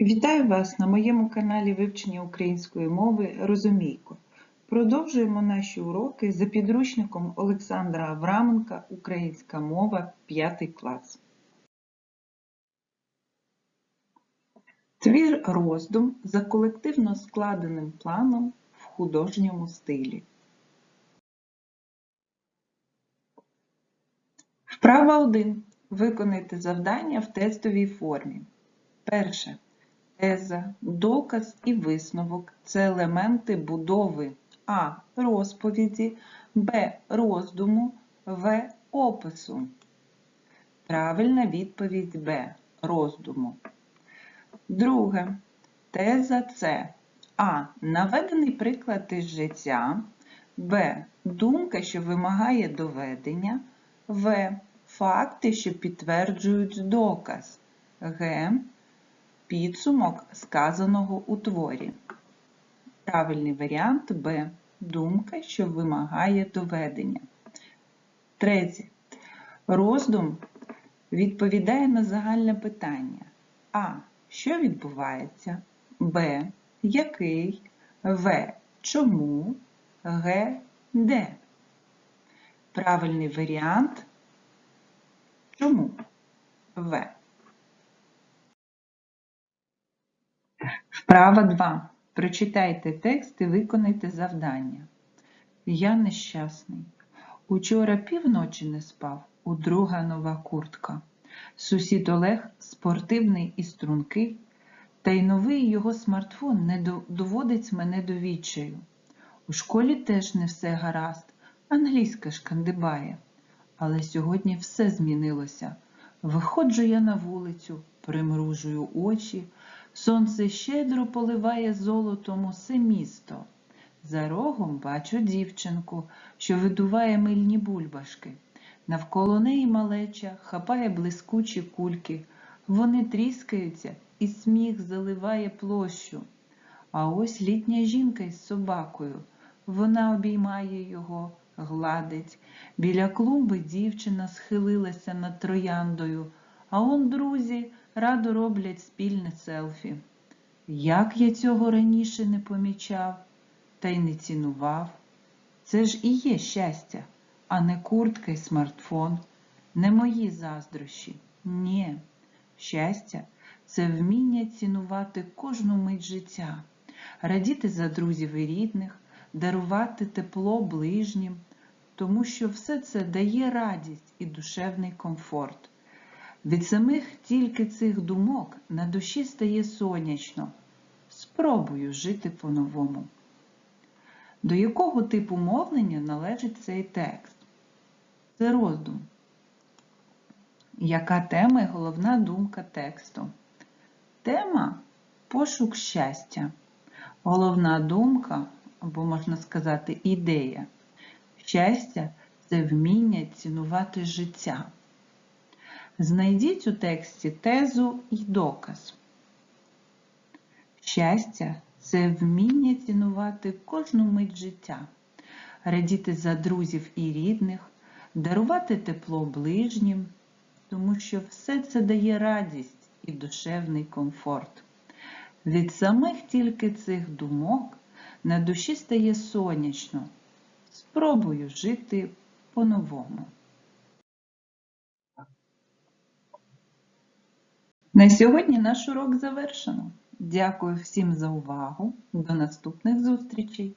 Вітаю вас на моєму каналі вивчення української мови Розумійко. Продовжуємо наші уроки за підручником Олександра Авраменка Українська мова 5 клас. Твір роздум за колективно складеним планом в художньому стилі. Вправа 1. Виконайте завдання в тестовій формі. Перше. Теза, доказ і висновок це елементи будови А. Розповіді, Б. Роздуму, В. Опису. Правильна відповідь Б. Роздуму. Друге. Теза С. А. Наведений приклад із життя. Б. Думка, що вимагає доведення. В. Факти, що підтверджують доказ. Г. Підсумок сказаного у творі. Правильний варіант Б. Думка, що вимагає доведення. Третє. Роздум відповідає на загальне питання. А. Що відбувається? Б. Який? В. Чому? Г. Де? Правильний варіант. Чому? В. Вправа 2. Прочитайте текст і виконайте завдання. Я нещасний. Учора півночі не спав, у друга нова куртка. Сусід Олег спортивний і стрункий, та й новий його смартфон не доводить мене до відчаю. У школі теж не все гаразд, англійська шкандибає. Але сьогодні все змінилося. Виходжу я на вулицю, примружую очі, сонце щедро поливає золотом усе місто. За рогом бачу дівчинку, що видуває мильні бульбашки. Навколо неї малеча хапає блискучі кульки. Вони тріскаються, і сміх заливає площу. А ось літня жінка із собакою. Вона обіймає його, гладить. Біля клумби дівчина схилилася над трояндою, а он друзі радо роблять спільне селфі. Як я цього раніше не помічав та й не цінував. Це ж і є щастя, а не куртка й смартфон, не мої заздрощі. Ні. Щастя це вміння цінувати кожну мить життя, радіти за друзів і рідних, дарувати тепло ближнім, тому що все це дає радість і душевний комфорт. Від самих тільки цих думок на душі стає сонячно. Спробую жити по-новому. До якого типу мовлення належить цей текст? Це роздум. Яка тема і головна думка тексту? Тема пошук щастя. Головна думка, або можна сказати, ідея. Щастя це вміння цінувати життя. Знайдіть у тексті тезу і доказ. Щастя це вміння цінувати кожну мить життя, радіти за друзів і рідних, дарувати тепло ближнім, тому що все це дає радість і душевний комфорт. Від самих тільки цих думок на душі стає сонячно. Спробую жити по-новому. На сьогодні наш урок завершено. Дякую всім за увагу. До наступних зустрічей!